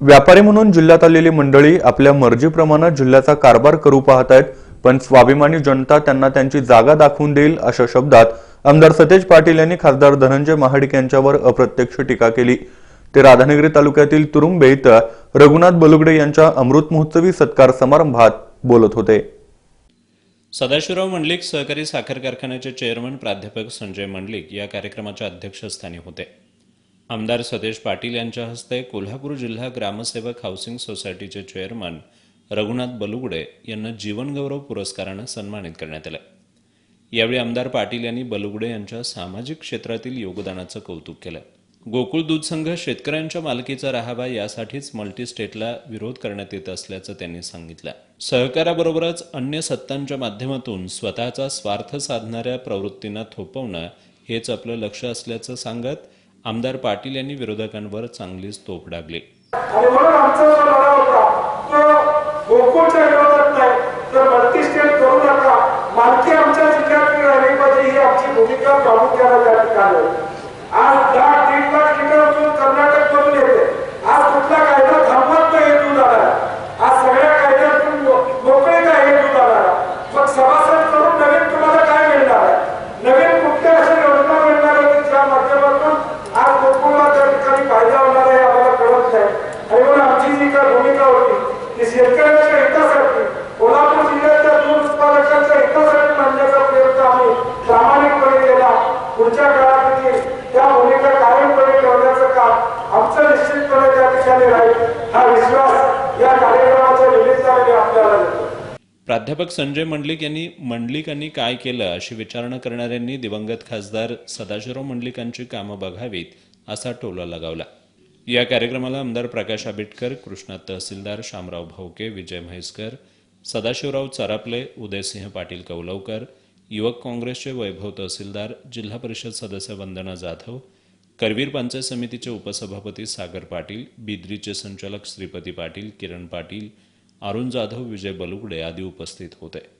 व्यापारी म्हणून जिल्ह्यात आलेली मंडळी आपल्या मर्जीप्रमाणे जिल्ह्याचा कारभार करू पाहत आहेत पण स्वाभिमानी जनता त्यांना त्यांची जागा दाखवून देईल अशा शब्दात आमदार सतेज पाटील यांनी खासदार धनंजय महाडिक यांच्यावर अप्रत्यक्ष टीका केली. ते राधानगरी तालुक्यातील तुरुंबे इथं रघुनाथ बलुगडे यांच्या अमृत महोत्सवी सत्कार समारंभात बोलत होते. सदाशिवराव मंडलिक सहकारी साखर कारखान्याचे चेअरमन प्राध्यापक संजय मंडलिक या कार्यक्रमाच्या अध्यक्षस्थानी होते. आमदार सतेज पाटील यांच्या हस्ते कोल्हापूर जिल्हा ग्रामसेवक हाऊसिंग सोसायटीचे चेअरमन रघुनाथ बलुगडे यांना जीवनगौरव पुरस्कारानं सन्मानित करण्यात आलं. यावेळी आमदार पाटील यांनी बलुगडे यांच्या सामाजिक क्षेत्रातील योगदानाचं कौतुक केलं. गोकुळ दूध संघ शेतकऱ्यांच्या मालकीचा राहावा यासाठीच मल्टीस्टेटला विरोध करण्यात येत असल्याचं त्यांनी सांगितलं. सहकाराबरोबरच अन्य सत्तांच्या माध्यमातून स्वतःचा स्वार्थ साधणाऱ्या प्रवृत्तींना थोपवणं हेच आपलं लक्ष असल्याचं सांगत आमदार पाटील यांनी विरोधकांवर चांगलीच तोफ डागली. आमचा होता तो गोकुळच्या विरोधात नाही तर आमच्या जिल्ह्यात ही आमची भूमिका प्रामुख्याने त्या ठिकाणी प्राध्यापक संजय मंडलिक यांनी मंडलिकांनी काय केलं अशी विचारणा करणाऱ्यांनी दिवंगत खासदार सदाशिवराव मंडलिकांची कामं बघावीत असा टोला लगावला. या कार्यक्रमाला आमदार प्रकाश आंबेडकर कृष्णा तहसीलदार शामराव भावके विजय म्हैसकर सदाशिवराव चरापले उदयसिंह पाटील कौलवकर युवक काँग्रेसचे वैभव तहसीलदार जिल्हा परिषद सदस्य वंदना जाधव करवीर पंचायत समितीचे उपसभापती सागर पाटील बिद्रीचे संचालक श्रीपती पाटील किरण पाटील अरुण जाधव विजय बलुगडे आदी उपस्थित होते.